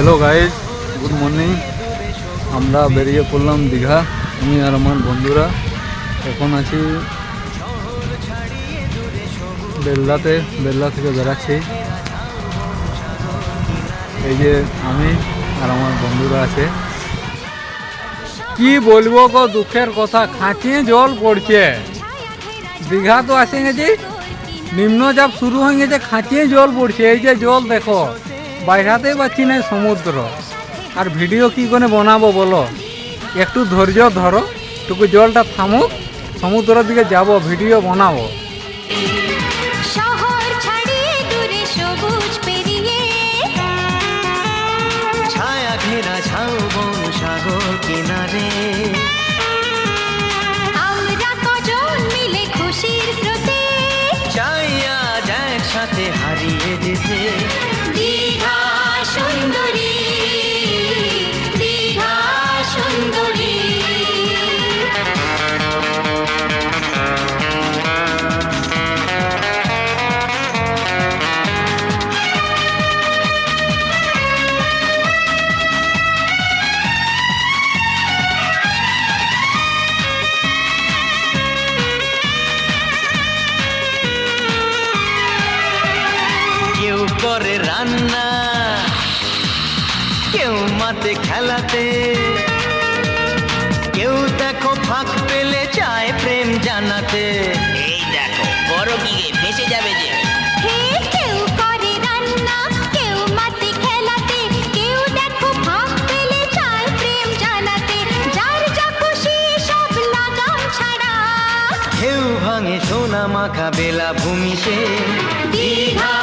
Hello guys good morning আমরা বেরিয়ে পড়লাম দীঘা। আমি আর আমার বন্ধুরা এখন আছি বেল্লাতে। বেল্লা থেকে বেড়াচ্ছি। এই যে আমি আর আমার বন্ধুরা আছে। কি বলব গো, দুঃখের কথা খাঁচিয়ে জল পড়ছে। দীঘা তো আসে গেছি নিম্নচাপ শুরু হয়ে গেছে খাঁচিয়ে জল পড়ছে। এই যে জল দেখো। বাইরাতেই পাচ্ছি না সমুদ্র। আর ভিডিও কি করে বানাবো বলো? একটু ধৈর্য ধরো টুকু জলটা থামুক সমুদ্রের দিকে যাব ভিডিও বানাবো। শহর ছাড়িয়ে দূরে সবুজ পেরিয়ে। ছায়া ঘেরা ঝাউবন সাগর কিনারে। আমরা কজন মিলে খুশির স্রোতে। চাইয়া যায় সাথে হারিয়ে যেতে। করে রান্না। কেউ মাতে খেলাতে কেউ দেখো ফাঁক পেলে চায় প্রেম জানাতে। এই দেখো বড় গিয়ে ফেসে যাবে যে। কেউ কেউ মাটি খেলাতে কেউ দেখো চায় প্রেম জানাতে। যার যা খুশি সব লাগাম ছাড়া। কেউ ভাঙে সোনা মাখা বেলা ভূমিতে দীঘা দীঘা।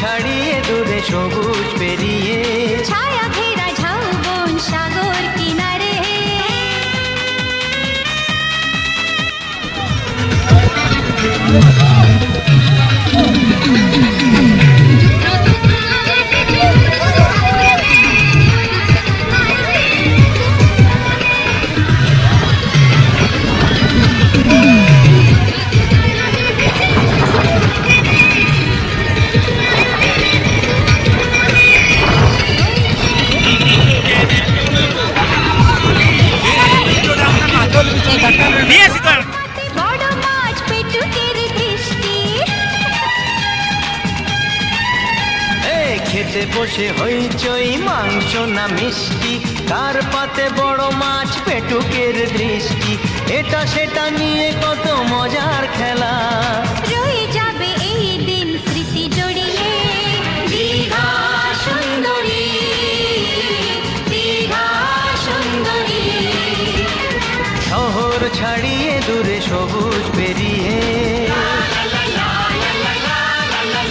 ছাড়িয়ে দূরে সবুজ পেরিয়ে। ছায়া ঘেরা ঝাউবন সাগর কিনারে। বড় খেতে বসে হইচই মাংস না মিষ্টি কার পাতে বড় মাছ পেটুকের দৃষ্টি। এটা সেটা নিয়ে কত মজার খেলা। রয়ে যাবে এই দিন স্মৃতি জড়িয়ে। দীঘা সুন্দরী দীঘা সুন্দরী। শহর ছাড়িয়ে দূরে সবুজ পেরিয়ে।